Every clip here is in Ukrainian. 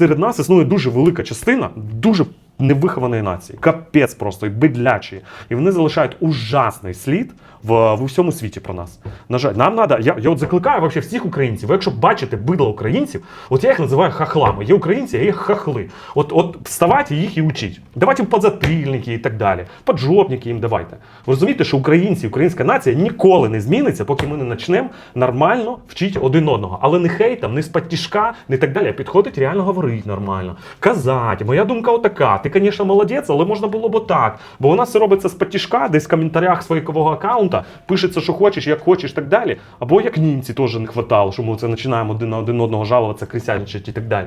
Серед нас існує дуже велика частина, дуже невихованої нації. Капець просто і бидлячі. І вони залишають ужасний слід в, в усьому світі про нас. На жаль, нам треба. Я, я от закликаю вообще всіх українців. Ви якщо бачите бидло українців, от я їх називаю хахлами. Є українці, є хахли. От, от вставайте їх і учіть. Давайте їм подзатильники і так далі. Поджопники їм давайте. Ви розумієте, що українці, українська нація ніколи не зміниться, поки ми не почнемо нормально вчити один одного. Але не хейтом, не з патішка, не так далі. Підходить реально говорити нормально. Казати. Моя думка отака. Ти, звісно, молодець, але можна було б так. Бо нас це робиться з патішка, десь в коментарях своєкового аккаунта пишеться, що хочеш, як хочеш, так далі. Або як німці теж не хватало, що ми це починаємо один на один одного жалуватися, крисяничати і так далі.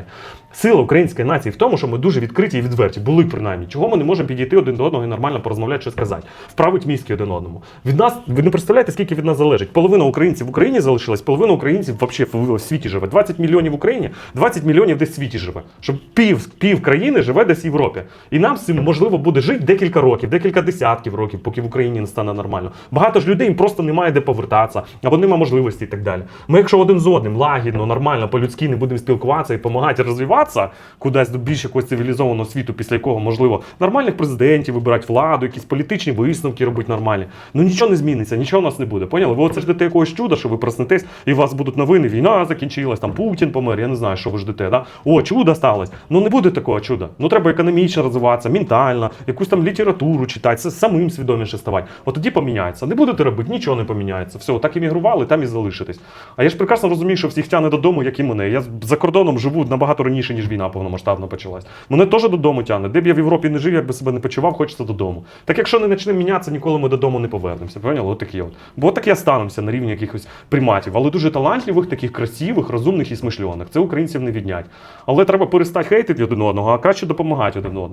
Сила української нації в тому, що ми дуже відкриті і відверті, були принаймні. Чого ми не можемо підійти один до одного і нормально порозмовляти, що сказати, вправить мізки один одному. Від нас ви не представляєте, скільки від нас залежить. Половина українців в Україні залишилась, половина українців взагалі в світі живе. 20 мільйонів в Україні, 20 мільйонів десь в світі живе. Щоб пів, пів країни живе десь в Європі. І нам цим можливо буде жити декілька років, декілька десятків років, поки в Україні не стане нормально. Багато ж людей їм просто немає де повертатися, або немає можливості і так далі. Ми, якщо один з одним лагідно, нормально, по-людськи не будемо спілкуватися і допомагати розвиватися кудись до більш якогось цивілізованого світу, після якого можливо нормальних президентів вибирати владу, якісь політичні висновки робити нормальні. Ну нічого не зміниться, нічого у нас не буде. Поняли? Ви оце ждете якогось чуда, що ви проснетесь, і у вас будуть новини, війна закінчилась, там Путін помер, я не знаю, що ви ждете. Да? О, чудо сталося. Ну не буде такого чуда. Ну треба економічно розвиватися, ментально, якусь там літературу читати, самим свідоміше ставати. От тоді поміняється. Не будете робити, нічого не поміняється. Все, так іммігрували, там і залишитесь. А я ж прекрасно розумію, що всіх тяне додому, як і мене. Я за кордоном живу набагато раніше, ніж війна повномасштабно почалась. Мене теж додому тяне. Де б я в Європі не жив, як би себе не почував, хочеться додому. Так якщо не почнемо мінятися, ніколи ми додому не повернемося. Поняли? От такі от. Бо так і останемося на рівні якихось приматів. Але дуже талантливих, таких красивих, розумних і смишльоних. Це українців не віднять. Але треба перестати хейтити один одного, а краще допомагати один одному.